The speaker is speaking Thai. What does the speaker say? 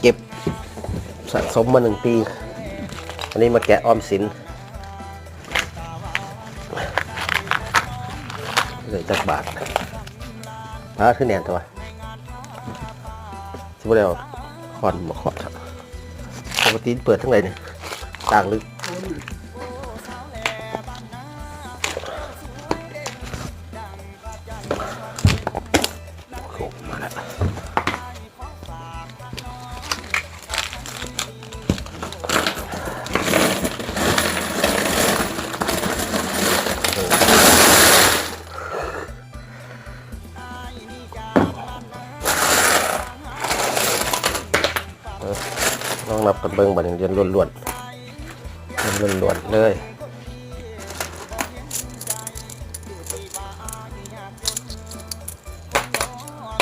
เก็บสะสมมาหนึ่งปี อันนี้มาแกะออมสินเลยจักบาทอ่าขึ้นแนนตัวสิบ่ได้เอาคอนมาขอดครับปกติเปิดทั้งไรเนี่ยต่างลึกโอ้มาแล้ว ลองนับกันเบิ้งบัดนี้เรียนล้วนๆเรียนล้วนๆเลย